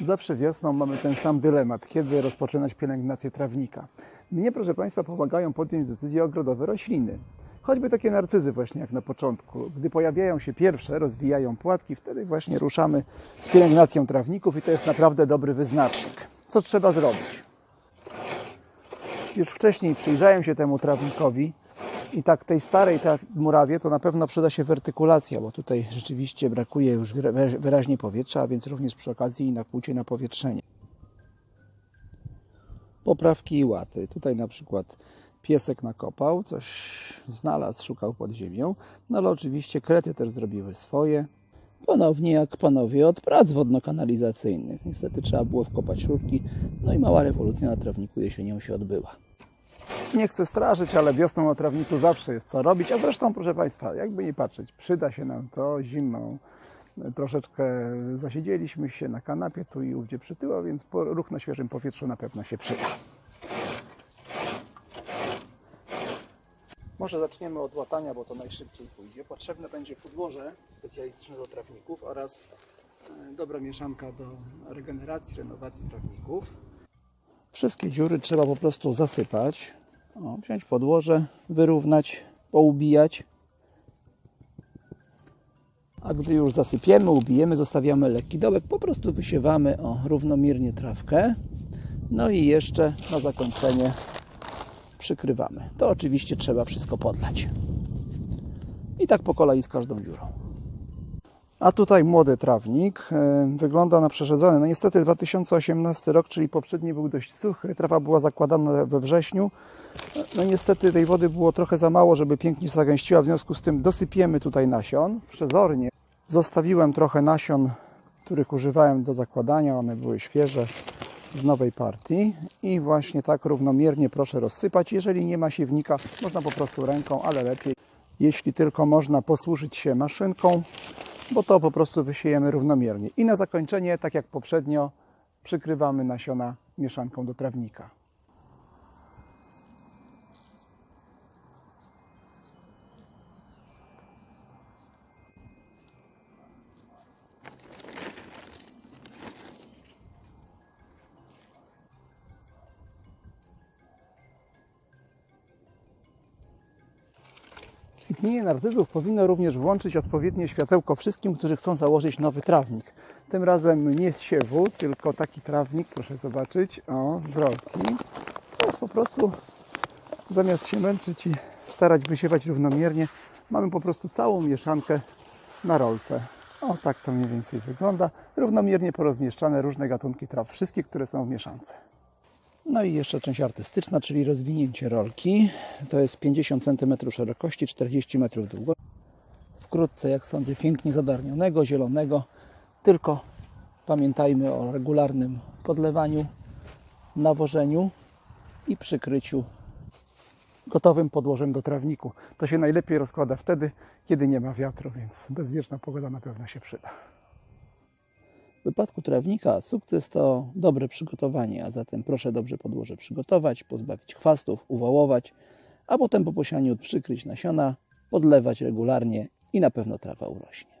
Zawsze wiosną mamy ten sam dylemat, kiedy rozpoczynać pielęgnację trawnika. Mnie, proszę Państwa, pomagają podjąć decyzje ogrodowe rośliny. Choćby takie narcyzy właśnie jak na początku. Gdy pojawiają się pierwsze, rozwijają płatki, wtedy właśnie ruszamy z pielęgnacją trawników i to jest naprawdę dobry wyznacznik. Co trzeba zrobić? Już wcześniej przyjrzałem się temu trawnikowi i tak tej starej ta murawie to na pewno przyda się wertykulacja, bo tutaj rzeczywiście brakuje już wyra- wyraźnie powietrza, a więc również przy okazji nakłucie na powietrzenie. Poprawki i łaty. Tutaj na przykład piesek nakopał, coś znalazł, szukał pod ziemią, no ale oczywiście krety też zrobiły swoje. Ponownie jak panowie od prac wodno-kanalizacyjnych. Niestety trzeba było wkopać rurki, no i mała rewolucja na trawniku jesienią się odbyła. Nie chcę strażyć, ale wiosną na trawniku zawsze jest co robić. A zresztą, proszę Państwa, jakby nie patrzeć, przyda się nam to zimą. Troszeczkę zasiedzieliśmy się na kanapie, tu i ówdzie przytyło, więc ruch na świeżym powietrzu na pewno się przyda. Może zaczniemy od łatania, bo to najszybciej pójdzie. Potrzebne będzie podłoże specjalistyczne do trawników oraz e, dobra mieszanka do regeneracji, renowacji trawników. Wszystkie dziury trzeba po prostu zasypać. O, wziąć podłoże, wyrównać, poubijać. A gdy już zasypiemy, ubijemy, zostawiamy lekki dołek, po prostu wysiewamy o, równomiernie trawkę. No i jeszcze na zakończenie przykrywamy. To oczywiście trzeba wszystko podlać. I tak po kolei z każdą dziurą. A tutaj młody trawnik e, wygląda na przeszedzony. No niestety 2018 rok, czyli poprzedni był dość suchy. Trawa była zakładana we wrześniu. No niestety tej wody było trochę za mało, żeby pięknie zagęściła. W związku z tym dosypiemy tutaj nasion przezornie. Zostawiłem trochę nasion, których używałem do zakładania. One były świeże z nowej partii i właśnie tak równomiernie proszę rozsypać. Jeżeli nie ma siewnika, można po prostu ręką, ale lepiej, jeśli tylko można posłużyć się maszynką, bo to po prostu wysiejemy równomiernie. I na zakończenie, tak jak poprzednio, przykrywamy nasiona mieszanką do trawnika. Kwitnienie narcyzów powinno również włączyć odpowiednie światełko wszystkim, którzy chcą założyć nowy trawnik. Tym razem nie z siewu, tylko taki trawnik, proszę zobaczyć, o, z rolki. Po prostu zamiast się męczyć i starać wysiewać równomiernie, mamy po prostu całą mieszankę na rolce. O, tak to mniej więcej wygląda. Równomiernie porozmieszczane różne gatunki traw, wszystkie, które są w mieszance. No i jeszcze część artystyczna, czyli rozwinięcie rolki. To jest 50 cm szerokości, 40 m długości. Wkrótce, jak sądzę, pięknie zadarnionego, zielonego. Tylko pamiętajmy o regularnym podlewaniu, nawożeniu i przykryciu gotowym podłożem do trawniku. To się najlepiej rozkłada wtedy, kiedy nie ma wiatru, więc bezwieczna pogoda na pewno się przyda. W wypadku trawnika sukces to dobre przygotowanie, a zatem proszę dobrze podłoże przygotować, pozbawić chwastów, uwałować, a potem po posianiu przykryć nasiona, podlewać regularnie i na pewno trawa urośnie.